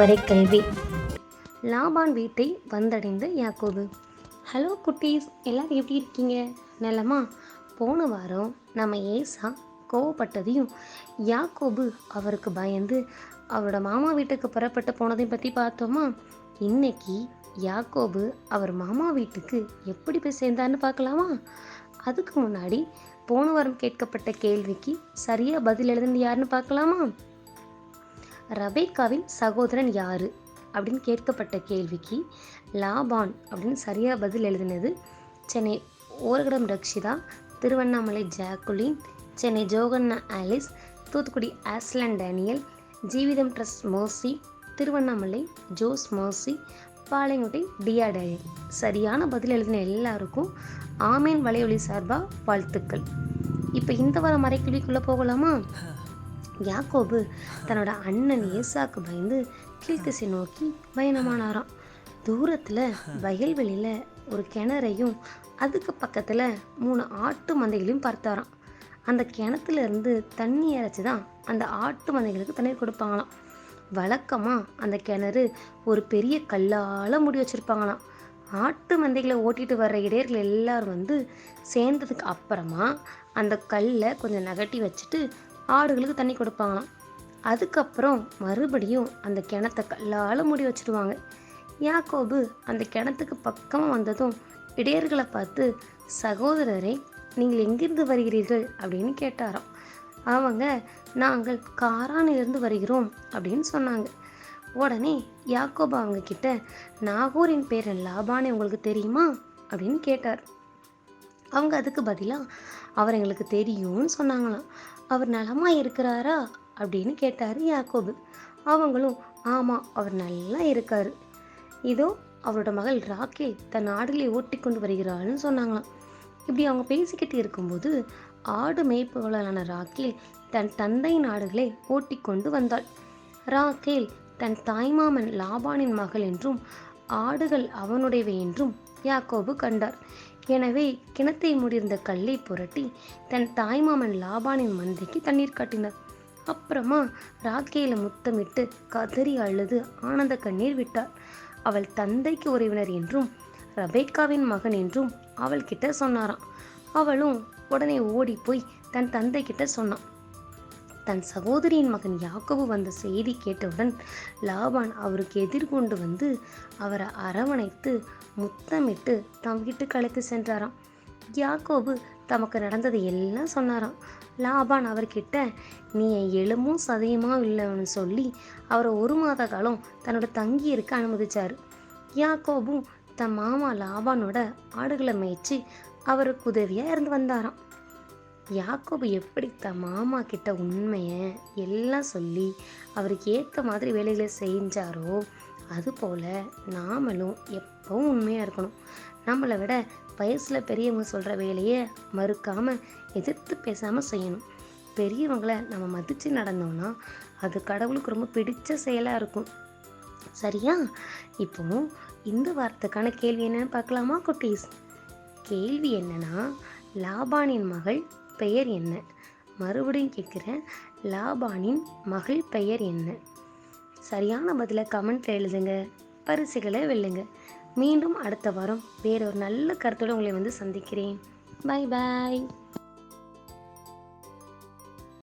வரைக்கல்வி லாபான் வீட்டை வந்தடைந்த யாக்கோபு. ஹலோ குட்டீஸ் எல்லோரும் எப்படி இருக்கீங்க? நிலமா? போன வாரம் நம்ம ஏசா கோவப்பட்டதையும் யாக்கோபு அவருக்கு பயந்து அவரோட மாமா வீட்டுக்கு புறப்பட்டு போனதையும் பற்றி பார்த்தோமா? இன்னைக்கு யாக்கோபு அவர் மாமா வீட்டுக்கு எப்படி போய் சேர்ந்தான்னு பார்க்கலாமா? அதுக்கு முன்னாடி போன வாரம் கேட்கப்பட்ட கேள்விக்கு சரியாக பதில் எழுதுனது யாருன்னு பார்க்கலாமா? ரபேக்காவின் சகோதரன் யாரு? அப்படின்னு கேட்கப்பட்ட கேள்விக்கு லாபான் அப்படின்னு சரியாக பதில் எழுதினது Chennai Oragadam Rakshitha Tiruvannamalai Jacqueline Chennai Johanna Alice Thoothukudi Aslan Daniel Jeevitham trust Mosi Tiruvannamalai Jose மோசி பாளையங்கோட்டை டியா டேனியல். சரியான பதில் எழுதின எல்லாருக்கும் ஆமேன் வலையொலி சார்பாக வாழ்த்துக்கள். இப்போ இந்த வாரம் மறைக்குள்ளிக்குள்ளே போகலாமா? யாக்கோபு தன்னோட அண்ணன் ஏசாக்கு பயந்து கீழ்த்திசை நோக்கி பயணமானாராம். தூரத்தில் வயல்வெளியில் ஒரு கிணறையும் அதுக்கு பக்கத்தில் மூணு ஆட்டு மந்தைகளையும் பார்த்தாராம். அந்த கிணத்துலேருந்து தண்ணி இறைச்சி தான் அந்த ஆட்டு மந்தைகளுக்கு தண்ணீர் கொடுப்பாங்களாம். வழக்கமாக அந்த கிணறு ஒரு பெரிய கல்லால் முடி வச்சுருப்பாங்களாம். ஆட்டு மந்தைகளை ஓட்டிட்டு வர்ற இடையர்கள் எல்லாரும் வந்து சேர்ந்ததுக்கு அப்புறமா அந்த கல்லை கொஞ்சம் நகட்டி வச்சுட்டு ஆடுகளுக்கு தண்ணி கொடுப்பாங்களாம். அதுக்கப்புறம் மறுபடியும் அந்த கிணத்தை கல்லால் மூடி வச்சிடுவாங்க யாக்கோபு அந்த கிணத்துக்கு பக்கமாக வந்ததும் இடையர்களை பார்த்து சகோதரரை நீங்கள் எங்கிருந்து வருகிறீர்கள்? அப்படின்னு கேட்டாராம். அவங்க நாங்கள் காரானிலிருந்து வருகிறோம் அப்படின்னு சொன்னாங்க. உடனே யாக்கோபு அவங்க கிட்ட நாகூரின் பேரன் லாபானே உங்களுக்கு தெரியுமா? அப்படின்னு கேட்டார். அவங்க அதுக்கு பதிலாக அவர் எங்களுக்கு தெரியும்னு சொன்னாங்களாம். அவர் நலமா இருக்கிறாரா? அப்படின்னு கேட்டார் யாக்கோபு. அவங்களும் ஆமாம் அவர் நல்லா இருக்கார். இதோ அவரோட மகள் ராக்கேல் தன் ஆடுகளை ஓட்டி கொண்டு வருகிறாள்னு சொன்னாங்களாம். இப்படி அவங்க பேசிக்கிட்டு இருக்கும்போது ஆடு மேய்ப்புகளான ராக்கேல் தன் தந்தையின் ஆடுகளை ஓட்டி கொண்டு வந்தாள். ராக்கேல் தன் தாய்மாமன் லாபானின் மகள் என்றும் ஆடுகள் அவனுடையவை என்றும் யாக்கோபு கண்டார். எனவே கிணத்தை முடிந்த கல்லை புரட்டி தன் தாய்மாமன் லாபானின் மந்தைக்கு தண்ணீர் காட்டினார். அப்புறமா ராக்கேல முத்தமிட்டு கதறி அழுது ஆனந்த கண்ணீர் விட்டார் அவள் தந்தைக்கு உறவினர் என்றும் ரபேக்காவின் மகன் என்றும் அவள் கிட்ட சொன்னாராம். அவளும் உடனே ஓடி போய் தன் தந்தை கிட்ட சொன்னான். தன் சகோதரியின் மகன் யாக்கோபு வந்த செய்தி கேட்டவுடன் லாபான் அவருக்கு எதிர்கொண்டு வந்து அவரை அரவணைத்து முத்தமிட்டு தம் வீட்டுக்கு அழைத்து சென்றாராம். யாக்கோபு தமக்கு நடந்ததை எல்லாம் சொன்னாராம். லாபான் அவர்கிட்ட நீ என் எலும்பும் சதையுமா இல்லைன்னு சொல்லி அவரை ஒரு மாத காலம் தன்னோட தங்கி இருக்க அனுமதிச்சார். யாக்கோபும் தன் மாமா லாபானோட ஆடுகளை மேய்ச்சி அவருக்கு உதவியாக இருந்து வந்தாராம். யாக்கோபு எப்படி தன் மாமா கிட்ட உண்மையை எல்லாம் சொல்லி அவருக்கு ஏற்ற மாதிரி வேலைகளை செஞ்சாரோ அதுபோல் நாமளும் எப்பவும் உண்மையாக இருக்கணும். நம்மளை விட வயசில் பெரியவங்க சொல்கிற வேலையை மறுக்காமல் எதிர்த்து பேசாமல் செய்யணும். பெரியவங்களை நம்ம மதித்து நடந்தோம்னா அது கடவுளுக்கு ரொம்ப பிடிச்ச செயலாக இருக்கும். சரியா? இப்போ இந்த வாரத்துக்கான கேள்வி என்னன்னு பார்க்கலாமா குட்டீஸ்? கேள்வி என்னன்னா லாபானின் மகள் பெயர் என்ன? மறுபடியும் கேட்குறேன். லாபானின் மகள் பெயர் என்ன? சரியான பதிலை கமெண்ட்டில் எழுதுங்க. பரிசுகளை வெல்லுங்க. மீண்டும் அடுத்த வாரம் வேற ஒரு நல்ல கருத்தோடு உங்களை வந்து சந்திக்கிறேன். Bye bye